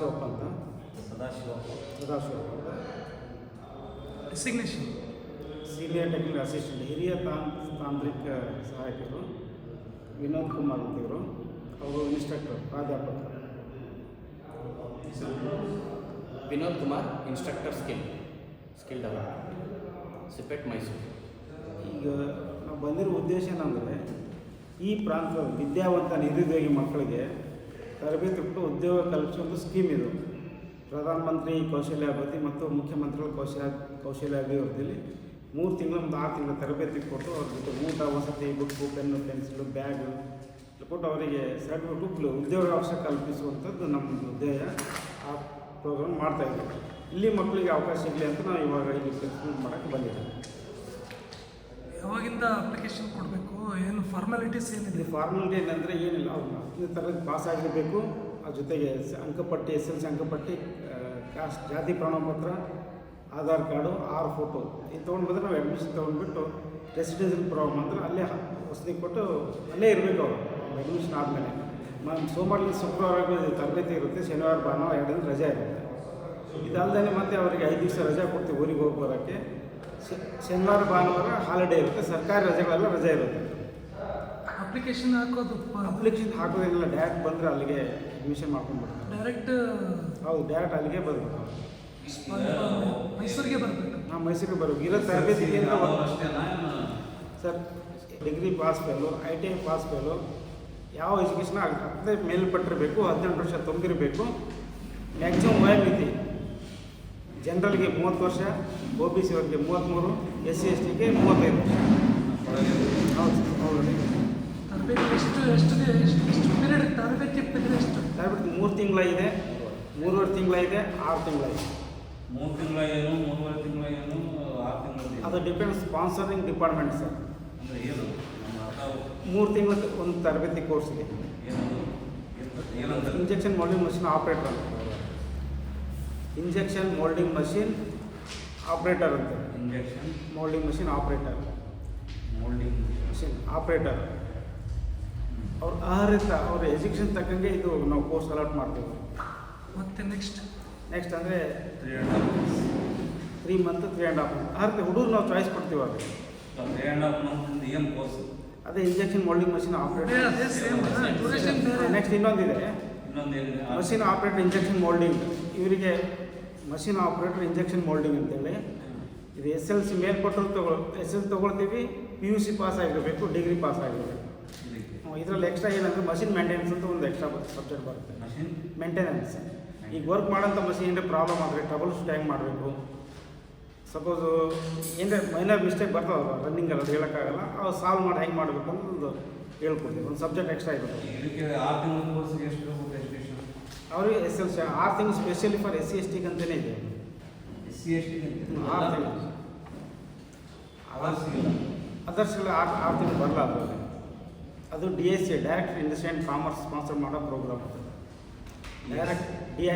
ಸದಾಶಿವಪ್ಪ ಅಂತ. ಸದಾಶಿವಪ್ಪ. ಸದಾಶಿವಪ್ಪ ಅಂತ. Designation senior technical assistant ಹಿರಿಯ ತಾಂ ತಾಂತ್ರಿಕ ಸಹಾಯಕರು ವಿನೋದ್ ಕುಮಾರ್ ಅಂತಿವರು ಅವರು ಇನ್ಸ್ಟ್ರಕ್ಟರ್ ಪ್ರಾಧ್ಯಾಪಕರು Vinod Kumar instructor skill skill development CIPET Mysuru ಈಗ ನಾವು ಬಂದಿರೋ ಉದ್ದೇಶ ಏನಂದರೆ ಈ ಪ್ರಾಂತದ ವಿದ್ಯಾವಂತ ನಿರುದ್ಯೋಗಿ ಮಕ್ಕಳಿಗೆ ತರಬೇತಿ ಕೊಟ್ಟು ಉದ್ಯೋಗ ಕಲ್ಪಿಸೋ ಒಂದು ಸ್ಕೀಮ್ ಇದು. ಪ್ರಧಾನಮಂತ್ರಿ ಕೌಶಲ್ಯಾಭಿವೃದ್ಧಿ ಮತ್ತು ಮುಖ್ಯಮಂತ್ರಿಗಳು ಕೌಶಲ್ಯ ಕೌಶಲ್ಯಾಭಿವೃದ್ಧಿಯಲ್ಲಿ ಮೂರು ತಿಂಗಳು ಒಂದು ಆರು ತಿಂಗಳ ತರಬೇತಿ ಕೊಟ್ಟು ಅವ್ರ ಜೊತೆ ಊಟ, ವಸತಿ ಬುಕ್ಕು ಪೆನ್ನು, ಪೆನ್ಸಿಲು, ಬ್ಯಾಗು ಕೊಟ್ಟು ಅವರಿಗೆ ಸರ್ಟಿಫಿಕೇಟ್ ಉದ್ಯೋಗ ಅವಕಾಶ ಕಲ್ಪಿಸುವಂಥದ್ದು ನಮ್ಮ ಉದ್ದೇಶ ಆ ಪ್ರೋಗ್ರಾಮ್ ಮಾಡ್ತಾಯಿದ್ದೀವಿ ಇಲ್ಲಿ ಮಕ್ಕಳಿಗೆ ಅವಕಾಶ ಇರಲಿ ಅಂತ ನಾವು ಇವಾಗ ಇಲ್ಲಿ ಪ್ರೆಸ್ಮೆಂಟ್ ಮಾಡೋಕ್ಕೆ ಬಂದಿದ್ದೀವಿ. ಯಾವಾಗಿಂದ ಅಪ್ಲಿಕೇಶನ್ ಕೊಡಬೇಕು? ಏನು ಫಾರ್ಮಾಲಿಟೀಸ್ ಏನಿದೆ? ಫಾರ್ಮಾಲಿಟಿ ಏನಂದರೆ ಏನಿಲ್ಲ. ಅವ್ರು ಹತ್ತನೇ ತರಗತಿ ಪಾಸ್ ಆಗಿರಬೇಕು. ಅದ್ರ ಜೊತೆಗೆ ಅಂಕಪಟ್ಟಿ ಎಸ್ ಎಲ್ ಸಿ ಅಂಕಪಟ್ಟಿ ಕಾಸ್ಟ್ ಜಾತಿ ಪ್ರಮಾಣಪತ್ರ, ಆಧಾರ್ ಕಾರ್ಡು ಆರು ಫೋಟೋ ಇದು ತೊಗೊಂಡು ಬಂದರೆ ನಾವು ಅಡ್ಮಿಷನ್ ತೊಗೊಂಡ್ಬಿಟ್ಟು ರೆಸಿಡೆನ್ಸಿಯಲ್ ಪ್ರಾಬ್ಲಮ್ ಅಂದ್ರೆ ಅಲ್ಲೇ ವಸತಿ ಕೊಟ್ಟು ಅಲ್ಲೇ ಇರಬೇಕು ಅವರು. ಅಡ್ಮಿಷನ್ ಆದಮೇಲೆ. ಮ ಸೋಮವಾರದಿಂದ ಶುಕ್ರವಾರ ತರಬೇತಿ ಇರುತ್ತೆ. ಶನಿವಾರ, ಭಾನುವಾರ ಎರಡು ರಜೆ ಇರುತ್ತೆ. ಇದಲ್ಲದೆ ಮತ್ತೆ ಅವರಿಗೆ ಐದು ದಿವಸ ರಜೆ ಕೊಡ್ತೀವಿ ಊರಿಗೆ ಹೋಗಿ ಬರೋಕ್ಕೆ. ಶನಿವಾರ ಭಾನುವಾರ ಹಾಲಿಡೇ ಇರುತ್ತೆ. ಸರ್ಕಾರಿ ರಜೆಗಳೆಲ್ಲ ರಜೆ ಇರುತ್ತೆ. ಅಪ್ಲಿಕೇಶನ್ ಹಾಕೋದು ಅಪ್ಲಿಕೇಶನ್ ಹಾಕೋದಿಲ್ಲ. ಡೈರೆಕ್ಟ್ ಬಂದರೆ ಅಲ್ಲಿಗೆ ಅಡ್ಮಿಷನ್ ಮಾಡ್ಕೊಂಡ್ಬಿಡ್ತಾರೆ. ಡೈರೆಕ್ಟ್ ಹೌದು ಡೈರೆಕ್ಟ್ ಅಲ್ಲಿಗೆ ಬರಬೇಕು. ಮೈಸೂರಿಗೆ ಬರಬೇಕು. ನಾವು ಮೈಸೂರಿಗೆ ಬರಬೇಕು. ಇರೋ ತರಬೇತಿ ಕೇಂದ್ರ sir degree pass fail I T I pass fail ಯಾವ ಎಜುಕೇಷನ್ ಹತ್ತನೇ ಮೇಲ್ಪಟ್ಟಿರಬೇಕು ಹದಿನೆಂಟು ವರ್ಷ ತುಂಬಿರಬೇಕು. ಮ್ಯಾಕ್ಸಿಮಮ್ ವಯೋಮಿತಿ ಜನರಲ್ಗೆ ಮೂವತ್ತು ವರ್ಷ ಒ ಬಿ ಸಿ ಅವ್ರಿಗೆ ಮೂವತ್ತ್ಮೂರು ಎಸ್ ಸಿ ಎಸ್ ಟಿಗೆ ಮೂವತ್ತೈದು ವರ್ಷ. ಹೌದು ಹೌದು. ತರಬೇತಿ ಎಷ್ಟು ಎಷ್ಟು ಎಷ್ಟು ಎಷ್ಟು ಪೀರಿಯಡ್ ತರಬೇತಿ ಪೀರಿಯಡ್ ಎಷ್ಟು? ತರಬೇತಿ ಮೂರು ತಿಂಗಳ ಇದೆ ಮೂರುವರೆ ತಿಂಗಳ ಇದೆ ಆರು ತಿಂಗಳ ಇದೆ ಮೂರು ತಿಂಗಳ ಏನು ಮೂರುವರೆ ತಿಂಗಳ ಏನು ಆರು ತಿಂಗಳ ಅದು ಡಿಪೆಂಡ್ ಸ್ಪಾನ್ಸರಿಂಗ್ ಡಿಪಾರ್ಟ್ಮೆಂಟ್ ಸರ್. ಅಂದರೆ ಏನು? ಮೂರು ತಿಂಗಳ ಒಂದು ತರಬೇತಿ ಕೋರ್ಸ್ ಇದೆ ಏನಂತ? ಇಂಜೆಕ್ಷನ್ ಮೋಲ್ಡಿಂಗ್ ಮಷಿನ್ ಆಪ್ರೇಟರ್ ಅಂತ. ಇಂಜೆಕ್ಷನ್ ಮೋಲ್ಡಿಂಗ್ ಮಷಿನ್ ಆಪ್ರೇಟರ್ ಅಂತ. Injection moulding machine operator moulding machine operator ಅವ್ರ ಆಹಾರಿತ ಅವ್ರ ಎಜುಕೇಷನ್ ತಕ್ಕಂಗೆ ಇದು ನಾವು ಕೋರ್ಸ್ ಅಲಾಟ್ ಮಾಡ್ತೀವಿ. ಮತ್ತೆ ನೆಕ್ಸ್ಟ್ ನೆಕ್ಸ್ಟ್ ಅಂದರೆ three and half three month three and half month ಅರ್ಹತೆ ಹುಡುಗರು ನಾವು ಚಾಯ್ಸ್ ಕೊಡ್ತೀವಿ ಅವ್ರಿಗೆ ತ್ರೀ ಆ್ಯಂಡ್ ಹಾಫ್ ಮಂತ್ ಏನು ಕೋರ್ಸ್ ಅದೇ ಇಂಜೆಕ್ಷನ್ ಮೋಲ್ಡಿಂಗ್ ಮಷಿನ್ ಆಪ್ರೇಟರ್ ಅದೇ ನೆಕ್ಸ್ಟ್ ಇನ್ನೊಂದಿದೆ. Machine operator injection moulding. ಇವರಿಗೆ ಮಷಿನ್ ಆಪ್ರೇಟರ್ ಇಂಜೆಕ್ಷನ್ ಮೋಲ್ಡಿಂಗ್ ಅಂತೇಳಿ. ಇದು ಎಸ್ ಎಲ್ ಸಿ ಮೇಲ್ಪಟ್ಟರು ತಗೊಳ್ ಎಸ್ ಎಲ್ ತೊಗೊಳ್ತೀವಿ ಪಿ ಯು ಸಿ ಪಾಸ್ ಆಗಿರಬೇಕು ಡಿಗ್ರಿ ಪಾಸ್ ಆಗಿರಬೇಕು ಇದರಲ್ಲಿ ಎಕ್ಸ್ಟ್ರಾ ಏನಂದ್ರೆ ಮಷಿನ್ ಮೇಂಟೆನೆನ್ಸ್ ಅಂತ ಒಂದು ಎಕ್ಸ್ಟ್ರಾ ಸಬ್ಜೆಕ್ಟ್ ಬರುತ್ತೆ. ಮಷಿನ್? ಮೇಂಟೆನೆನ್ಸ್ ಈಗ ವರ್ಕ್ ಮಾಡೋಂಥ ಮಷಿನ್ ಏನಾರ ಪ್ರಾಬ್ಲಮ್ ಆದರೆ ಟ್ರಬಲ್ ಶೂಟ್ ಹೆಂಗೆ ಮಾಡಬೇಕು? ಸಪೋಸು ಏನೇ ಮೈನರ್ ಮಿಸ್ಟೇಕ್ ಬರ್ತಾವಲ್ಲ ರನ್ನಿಂಗ್ ಅಲ್ಲಿ ಹೇಳೋಕ್ಕಾಗಲ್ಲ ಅವು ಸಾಲ್ವ್ ಮಾಡಿ ಹೆಂಗೆ ಮಾಡಬೇಕು ಅಂತ ಒಂದು ಹೇಳ್ಕೊಡ್ತೀವಿ. ಒಂದು ಸಬ್ಜೆಕ್ಟ್ ಎಕ್ಸ್ಟ್ರಾ ಇರುತ್ತೆ. ಅವ್ರಿಗೆ ಎಸ್ ಎಲ್ ಸಿ ಆರು ತಿಂಗಳು specially for S C S ಟಿಗೆ ಅಂತಲೇ ಇದೆ. ಎಸ್ ಸಿ ಎಸ್ ಟಿ ಆರು ತಿಂಗಳು. ಅದರ್ಸ್ ಅದರ್ಸ್ಗಳು ಆರು ಆರು ತಿಂಗಳು ಬರಲ್ಲ ಅದರಲ್ಲಿ ಅದು D S C direct industry and commerce sponsor ಮಾಡೋ ಪ್ರೋಗ್ರಾಮ್ ಅದು ಡೈರೆಕ್ಟ್ ಡಿ